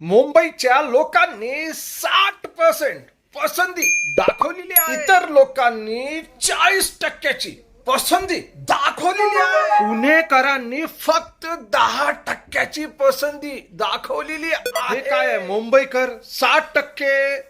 मुंबईच्या लोकांनी साठ पर्सेंट पसंती दाखवलेली आहे. इतर लोकांनी चाळीस टक्क्याची पसंती दाखवलेली आहे. पुणेकरांनी फक्त दहा टक्क्याची पसंती दाखवलेली आहे. काय आहे? मुंबईकर साठ टक्के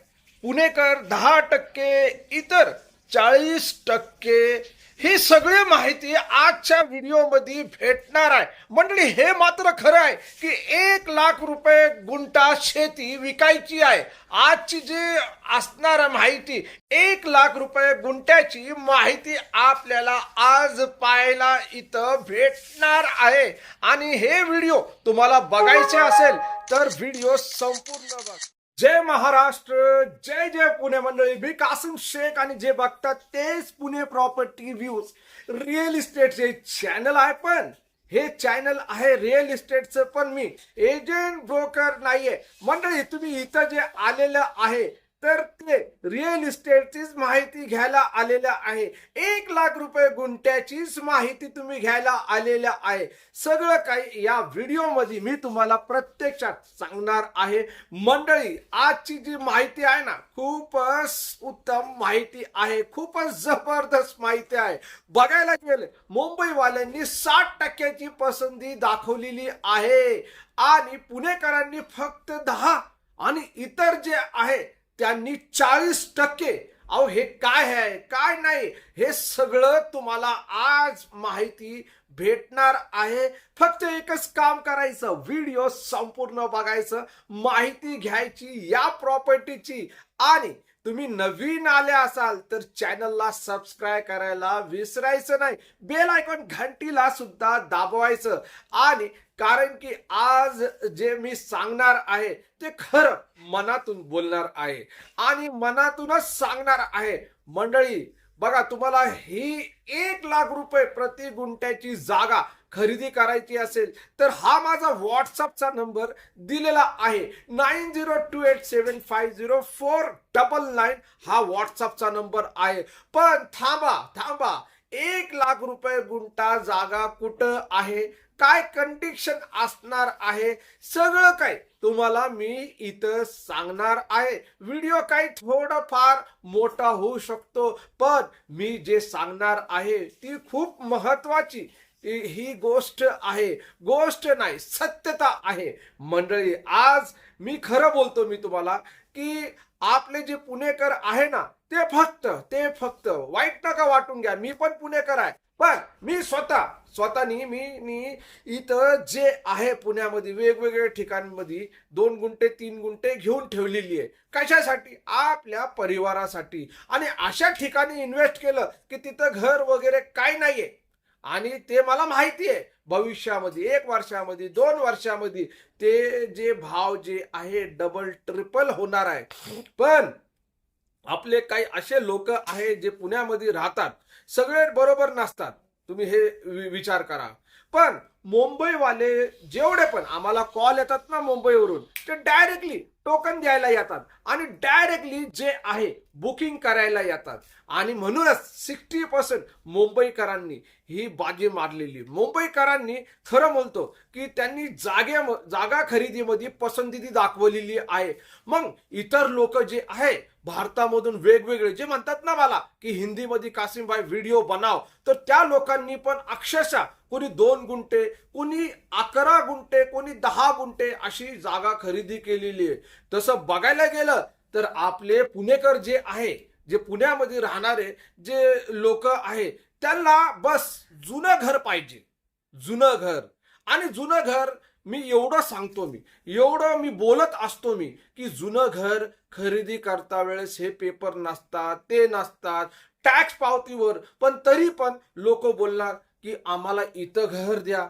पुणेकर दहा टक्के इतर चाळीस टक्के ही सगळी माहिती आजच्या व्हिडिओमध्ये भेटणार आहे. मंडळी हे मात्र खरं आहे की एक लाख रुपये गुंठा शेती विकायची आहे. आजची जी असणार माहिती एक लाख रुपये गुंट्याची माहिती आपल्याला आज पाहायला इथं भेटणार आहे. आणि हे व्हिडिओ तुम्हाला बघायचे असेल तर व्हिडिओ संपूर्ण बघा. जय महाराष्ट्र जय जय पुणे मंडळी. मी कासिम शेख आणि जे बघतात तेच पुणे प्रॉपर्टी व्ह्यूज रिअल इस्टेटचे चॅनल आहे पण हे चॅनल आहे रिअल इस्टेटचं पण मी. एजंट ब्रोकर नाहीये. मंडळी तुम्ही इथं जे आलेलं आहे तर ते रिअल इस्टेटचीच माहिती घ्यायला आलेल्या आहे. एक लाख रुपये गुंठ्याचीच माहिती तुम्ही घ्यायला आलेल्या आहे. सगळं काही या व्हिडिओमध्ये मी तुम्हाला प्रत्यक्षात सांगणार आहे. मंडळी आजची जी माहिती आहे ना खूपच उत्तम माहिती आहे. खूपच जबरदस्त माहिती आहे. बघायला गेले मुंबईवाल्यांनी साठ टक्क्याची पसंती दाखवलेली आहे. आणि पुणेकरांनी फक्त दहा आणि इतर जे आहे त्यांनी चाळीस टक्के. अहो हे काय आहे? काय नाही? हे सगळं तुम्हाला आज माहिती भेटणार आहे. फक्त एकच काम करायचं व्हिडिओ संपूर्ण बघायचं माहिती घ्यायची या प्रॉपर्टीची आणि तुम्ही नवीन आले असाल तर चॅनलला सबस्क्राईब करायला विसरायचं नाही. बेल आयकॉन घंटीला सुद्धा दाबवायचं. आणि कारण की आज जे मी सांगणार आहे ते खरं मनातून बोलणार आहे. आणि मनातूनच सांगणार आहे मंडळी बघा तुम्हाला ही एक लाख रुपये प्रति गुंठ्याची जागा खरेदी करायची असेल तर हा माझा व्हॉट्सअपचा नंबर दिलेला आहे. Nine zero two eight seven five zero four double nine हा व्हॉट्सअपचा नंबर आहे. पण थांबा थांबा. एक लाख रुपये गुंठा जागा कुठं आहे? काय कंडिशन असणार आहे? सगळं काय तुम्हाला मी इथं सांगणार आहे. व्हिडिओ काही थोडंफार मोठा होऊ शकतो पण मी जे सांगणार आहे ती खूप महत्वाची. ही गोष्ट आहे. गोष्ट नाही सत्यता आहे. मंडळी आज मी खरं बोलतो मी तुम्हाला की आपले जे पुणेकर आहे ना ते फक्त ते फक्त वाईट नका वाटून घ्या. मी पण पुणेकर आहे. पण मी स्वतः स्वतःनी मी नी इथं जे आहे पुण्यामध्ये वेगवेगळ्या ठिकाणमध्ये दोन गुंठे तीन गुंठे घेऊन ठेवलेली आहे. कशासाठी? आपल्या परिवारासाठी. आणि अशा ठिकाणी इन्व्हेस्ट केलं की तिथं घर वगैरे काय नाहीये. आणि ते मला माहिती आहे भविष्यामध्ये एक वर्षामध्ये दोन वर्षामध्ये ते जे भाव जे आहे डबल ट्रिपल होणार आहे. पण आपले काही असे लोक आहे जे पुण्यामध्ये राहतात सगळे बरोबर नसतात. तुम्ही हे विचार करा. पण मुंबईवाले जेवढे पण आम्हाला कॉल येतात ना मुंबईवरून ते डायरेक्टली टोकन द्यायला येतात. आणि डायरेक्टली जे आहे बुकिंग करायला येतात. आणि म्हणूनच सिक्स्टी पर्सेंट मुंबईकरांनी ही बाजी मारलेली. मुंबईकरांनी खरं बोलतो की त्यांनी जागे जागा खरेदीमध्ये पसंती दाखवलेली आहे. मग इतर लोक जे आहे भारतामधून वेगवेगळे जे म्हणतात ना मला की हिंदीमध्ये कासिमबाई व्हिडिओ बनाव तर त्या लोकांनी पण अक्षरशः कोणी दोन गुंठे कोणी अकरा गुंठे कोणी दहा गुंठे अशी जागा खरेदी केलेली आहे. तसं बघायला गेलं तर आपले पुणेकर जे आहे जे पुण्यामध्ये राहणारे जे लोक आहे त्यांना बस जुनं घर पाहिजे. जुनं घर. आणि जुनं घर मी एवढं सांगतो मी एवढं मी बोलत असतो मी की जुनं घर खरेदी करता वेळेस हे पेपर नसतात ते नसतात टॅक्स पावतीवर. पण तरी पण लोक बोलणार की आम्हाला इथं घर द्या.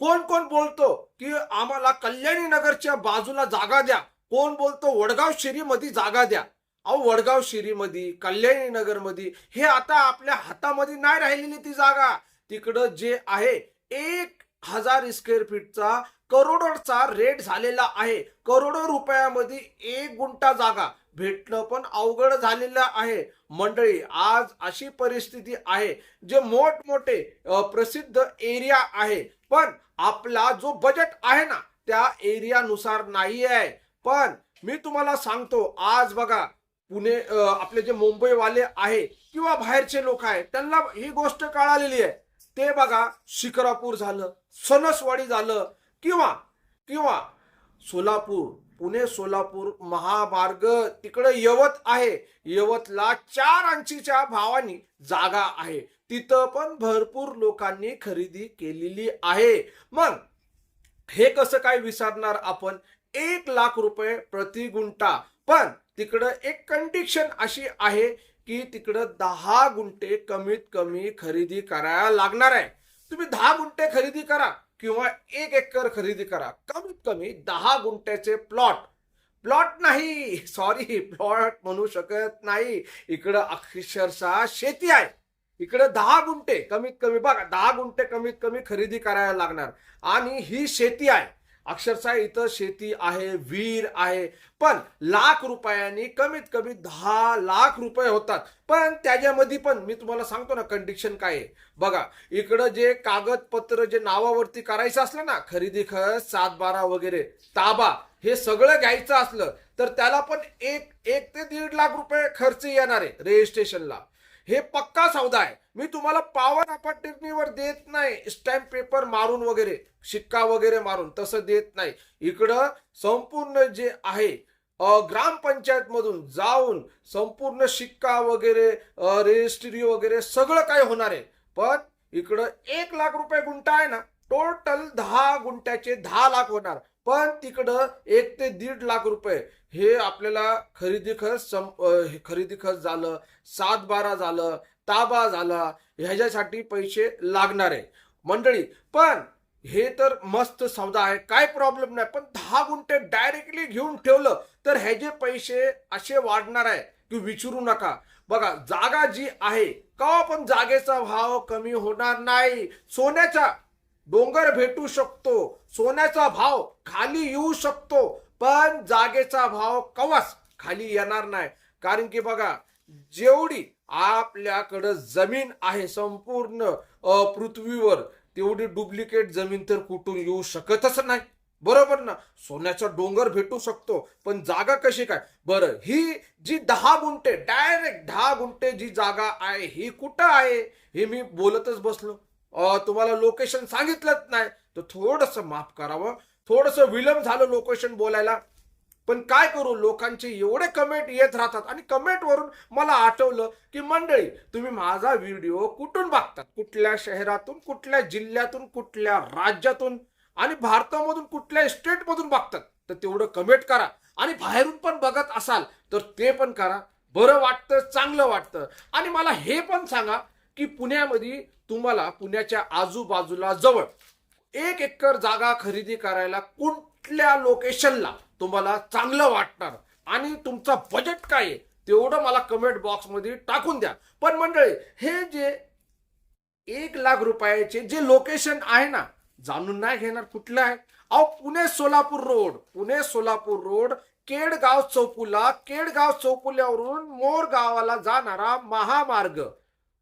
कोण कोण बोलतो की आम्हाला कल्याणी नगरच्या बाजूला जागा द्या. कोण बोलतो वडगाव शिरीमध्ये जागा द्या. अहो वडगाव शिरीमध्ये कल्याणी नगरमध्ये हे आता आपल्या हातामध्ये नाही राहिलेली ती जागा. तिकडं जे आहे एक हजार स्क्वेअर फीटचा करोडोचा रेट झालेला आहे. करोडो रुपयामध्ये एक गुंठा जागा. भेटणं पण अवघड झालेलं आहे. मंडळी आज अशी परिस्थिती आहे जे मोठमोठे प्रसिद्ध एरिया आहे. पण आपला जो बजेट आहे ना त्या एरियानुसार नाही आहे पण मी तुम्हाला सांगतो आज बघा पुणे आपले जे मुंबईवाले आहे किंवा बाहेरचे लोक आहेत त्यांना ही गोष्ट कळालेली आहे. ते बघा शिक्रापूर झालं सणसवाडी झालं किंवा किंवा सोलापूर पुणे सोलापूर महामार्ग तिकडे यवत आहे. यवतला चार अंशीच्या भावानी जागा आहे. तिथं पण भरपूर लोकांनी खरेदी केलेली आहे. मग हे कसं काय विचारणार आपण? एक लाख रुपये प्रति गुंठा. पण तिकडं एक कंडिशन अशी आहे की तिकडं दहा गुंठे कमीत कमी खरेदी करायला लागणार आहे. तुम्ही दहा गुंठे खरेदी करा किंवा एक एकर खरेदी करा. कमीत कमी दहा गुंठ्याचे प्लॉट प्लॉट नाही. सॉरी प्लॉट म्हणू शकत नाही. इकडं अक्षरशः शेती आहे. इकडं दहा गुंठे कमीत कमी बघा दहा गुंठे कमीत कमी खरेदी करायला लागणार. आणि ही शेती आहे. अक्षरशः इथं शेती आहे विहीर आहे. पण लाख रुपयांनी कमीत कमी दहा लाख रुपये होतात. पण त्याच्यामध्ये पण मी तुम्हाला सांगतो ना कंडिशन काय आहे? बघा इकडं जे कागदपत्र जे नावावरती करायचं असलं ना खरेदी खत सात बारा वगैरे ताबा हे सगळं घ्यायचं असलं तर त्याला पण एक एक ते दीड लाख रुपये खर्च येणार आहे रजिस्ट्रेशनला. हे पक्का सौदा आहे. मी तुम्हाला पावर अपॉर्च्युनिटीवर देत नाही. स्टॅम्प पेपर मारून वगैरे शिक्का वगैरे मारून तसं देत नाही. इकडं संपूर्ण जे आहे ग्रामपंचायत मधून जाऊन संपूर्ण शिक्का वगैरे रजिस्ट्री वगैरे सगळं काय होणार आहे. पण इकडं एक लाख रुपये गुंठा आहे ना टोटल दहा गुंठ्याचे दहा लाख होणार. पण तिकडं एक ते दीड लाख रुपये हे आपल्याला खरेदी खर्च खरेदी खर्च झालं सात बारा झालं ताबा झाला ह्याच्यासाठी पैसे लागणार आहे. मंडळी पण हे तर मस्त सौदा आहे काय प्रॉब्लेम नाही पण दहा गुंठे डायरेक्टली घेऊन ठेवलं तर ह्याचे पैसे असे वाढणार आहे की विचारू नका. बघा जागा जी आहे का पण जागेचा भाव कमी होणार नाही. सोन्याचा डोंगर भेटू शकतो सोन्याचा भाव खाली येऊ शकतो पण जागेचा भाव कवाच खाली येणार नाही. कारण की बघा जेवढी आपल्याकडं जमीन आहे संपूर्ण पृथ्वीवर तेवढी डुप्लिकेट जमीन तर कुठून येऊ शकतच नाही. बरोबर ना? सोन्याचा डोंगर भेटू शकतो पण जागा कशी काय? बरं ही जी दहा गुंठे डायरेक्ट दहा गुंठे जी जागा आहे ही कुठं आहे? हे मी बोलतच बसलो. तुम्हाला लोकेशन सांगितलंच नाही. तर थोडस माफ करावं. थोडस विलंब झालं लोकेशन बोलायला. पण काय करू? लोकांचे एवढे कमेंट येत राहतात. आणि कमेंटवरून मला आठवलं की मंडळी तुम्ही माझा व्हिडिओ कुठून बघतात? कुठल्या शहरातून कुठल्या जिल्ह्यातून कुठल्या राज्यातून? आणि भारतामधून कुठल्या स्टेटमधून बघतात? तर तेवढं कमेंट करा. आणि बाहेरून पण बघत असाल तर ते पण करा. बरं वाटतं चांगलं वाटतं. आणि मला हे पण सांगा की पुण्यामध्ये तुम्हाला पुण्याच्या आजूबाजूला जवळ एक एकर जागा खरेदी करायला कुठल्या लोकेशनला तुम्हाला चांगलं वाटणार. आणि तुमचा बजेट काय आहे तेवढं मला कमेंट बॉक्समध्ये टाकून द्या. पण मंडळी हे जे एक लाख रुपयाचे जे लोकेशन आहे ना जाणून नाही घेणार कुठलं आहे. अहो पुणे सोलापूर रोड पुणे सोलापूर रोड केडगाव चौपुला केडगाव चौपुल्यावरून मोर गावाला जाणारा महामार्ग.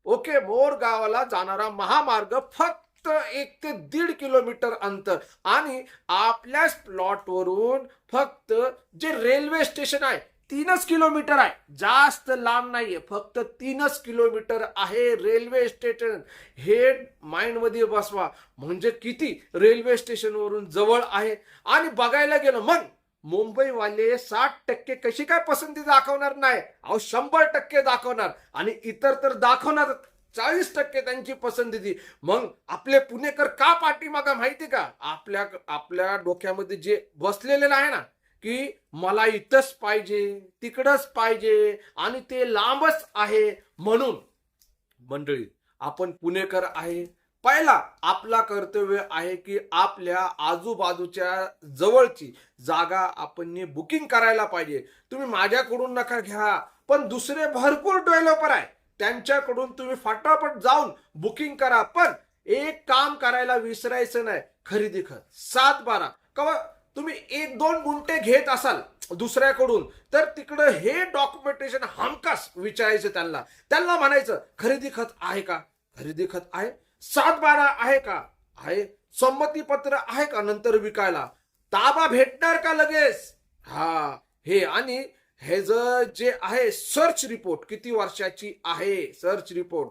ओके मोर गावाला जाणारा महामार्ग फक्त फक्त एक ते दीड किलोमीटर अंतर. आणि आपल्याच प्लॉटवरून फक्त जे रेल्वे स्टेशन आहे तीनच किलोमीटर आहे. जास्त लांब नाहीये फक्त तीनच किलोमीटर आहे रेल्वे स्टेशन. हे माइंडमध्ये बसवा. म्हणजे किती रेल्वे स्टेशनवरून जवळ आहे. आणि बघायला गेलं मग मुंबईवाले साठ टक्के कशी काय पसंती दाखवणार नाही? अहो शंभर टक्के दाखवणार. आणि इतर तर दाखवणारच. चाळीस टक्के त्यांची पसंती मग आपले पुणेकर का पाठीमागा माहिती का? आपल्या आपल्या डोक्यामध्ये जे बसलेलं आहे ना की मला इथंच पाहिजे तिकडच पाहिजे आणि ते लांबच आहे म्हणून. मंडळी आपण पुणेकर आहे. पहिला आपला कर्तव्य आहे की आपल्या आजूबाजूच्या जवळची जागा आपण बुकिंग करायला पाहिजे. तुम्ही माझ्याकडून नका घ्या पण दुसरे भरपूर डेव्हलपर आहे. त्यांच्याकडून तुम्ही फटाफट जाऊन बुकिंग करा पण एक काम करायला विसरायचं नाही खरेदी खत सात बारा. कवा तुम्ही एक दोन गुंठे घेत असाल दुसऱ्याकडून तर तिकडं हे डॉक्युमेंटेशन हमखास विचारायचं त्यांना. त्यांना म्हणायचं खरेदी खत आहे का? खरेदी खत आहे. सात बारा आहे का? आहे. संमती पत्र आहे का? नंतर विकायला. ताबा भेटणार का लगेच? हा. हे आणि हे जे आहे सर्च रिपोर्ट किती वर्षाची आहे सर्च रिपोर्ट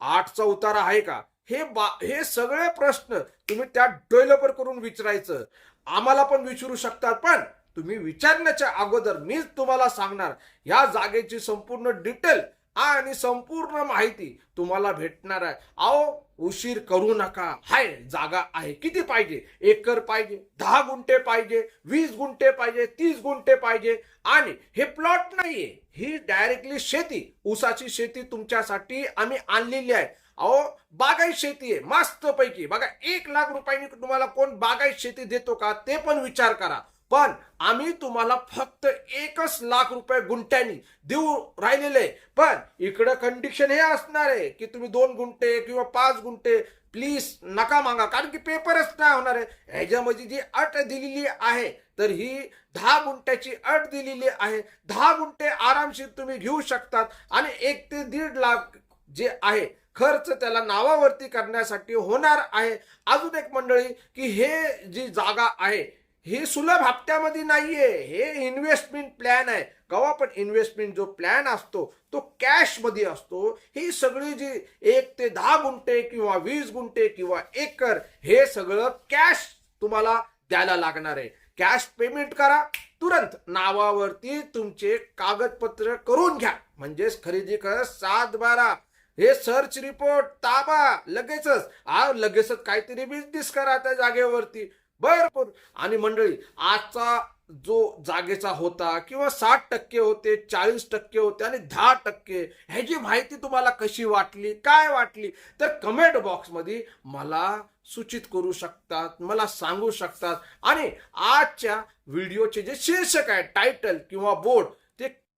आठचा उतारा आहे का? हे बा हे सगळे प्रश्न तुम्ही त्या डेव्हलपर करून विचारायचं. आम्हाला पण विचारू शकतात पण तुम्ही विचारण्याच्या अगोदर मीच तुम्हाला सांगणार या जागेची संपूर्ण डिटेल आणि संपूर्ण माहिती तुम्हाला भेटणार आहे. अहो उशीर करू नका. हाय जागा आहे. किती पाहिजे? एकर पाहिजे दहा गुंठे पाहिजे वीस गुंठे पाहिजे तीस गुंठे पाहिजे. आणि हे प्लॉट नाहीये. ही डायरेक्टली शेती ऊसाची शेती तुमच्यासाठी आम्ही आणलेली आहे. अहो बागायत शेती आहे मस्त पैकी. बघा एक लाख रुपयांनी तुम्हाला कोण बागायत शेती देतो का ते पण विचार करा. पण आम्ही तुम्हाला फक्त एकच लाख रुपये गुंठ्यानी देऊ राहिलेले. पण इकडं कंडिशन हे असणार आहे की तुम्ही दोन गुंठे किंवा पाच गुंठे प्लीज नका मागा कारण की पेपरच नाही होणार आहे. ह्याच्यामध्ये जी अट दिलेली आहे तर ही दहा गुंठ्याची अट दिलेली आहे. दहा गुंठे आरामशीर तुम्ही घेऊ शकतात आणि एक ते दीड लाख जे आहे खर्च त्याला नावावरती करण्यासाठी होणार आहे. अजून एक मंडळी की हे जी जागा आहे हे सुलभ हप्त्यामध्ये नाहीये. हे इन्व्हेस्टमेंट प्लॅन आहे. कवा पण इन्व्हेस्टमेंट जो प्लॅन असतो तो कॅशमध्ये असतो. ही सगळी जी एक ते दहा गुंठे किंवा वीस गुंठे किंवा एकर हे सगळं कॅश तुम्हाला द्यायला लागणार आहे. कॅश पेमेंट करा. तुरंत नावावरती तुमचे कागदपत्र करून घ्या. म्हणजेच खरेदी कर सात बारा. हे सर्च रिपोर्ट ताबा लगेचच. आ लगेचच काहीतरी बिझनेस करा त्या जागेवरती. बरोबर आणि मंडळी आजचा जो जागेचा होता किंवा साठ टक्के होते चाळीस टक्के होते आणि दहा टक्के ह्याची माहिती तुम्हाला कशी वाटली काय वाटली तर कमेंट बॉक्समध्ये मला सूचित करू शकतात मला सांगू शकतात. आणि आजच्या व्हिडिओचे जे शीर्षक आहे टायटल किंवा बोर्ड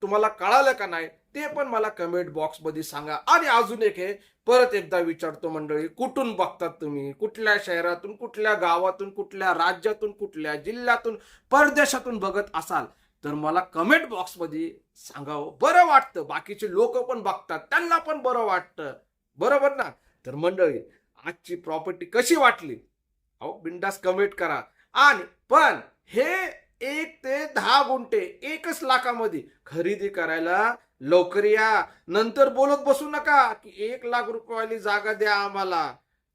तुम्हाला कळालं का नाही ते पण मला कमेंट बॉक्समध्ये सांगा. आणि अजून एक हे परत एकदा विचारतो मंडळी कुठून बघतात तुम्ही? कुठल्या शहरातून कुठल्या गावातून कुठल्या राज्यातून कुठल्या जिल्ह्यातून परदेशातून बघत असाल तर मला कमेंट बॉक्समध्ये सांगावं. बरं वाटतं. बाकीचे लोक पण बघतात. त्यांना पण बरं वाटतं. बरोबर ना? तर मंडळी आजची प्रॉपर्टी कशी वाटली? अहो बिंदास कमेंट करा. आणि पण हे एक ते दहा गुंठे एकच लाखामध्ये खरेदी करायला लवकर या. नंतर बोलत बसू नका की एक लाख रुपयाली जागा द्या आम्हाला.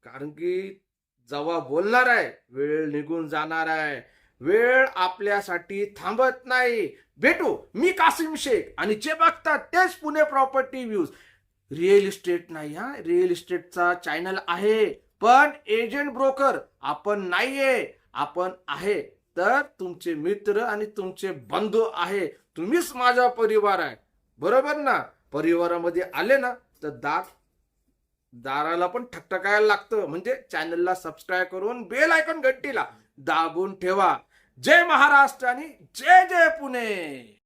कारण की जेव्हा बोलणार आहे वेळ निघून जाणार आहे. वेळ आपल्यासाठी थांबत नाही. भेटू मी कासिम शेख आणि जे बघतात तेच Pune property views real estate नाही हा रिअल इस्टेटचा चॅनल आहे. पण एजंट ब्रोकर आपण नाहीये आपण आहे. तर तुमचे मित्र आणि तुमचे बंधू आहे. तुम्हीच माझा परिवार आहे. बरोबर ना? परिवारामध्ये आले ना तर दार दाराला पण ठकठकायला लागतं. म्हणजे चॅनलला सबस्क्राईब करून बेल आयकॉन घंटीला दाबून ठेवा. जय महाराष्ट्र आणि जय जय पुणे!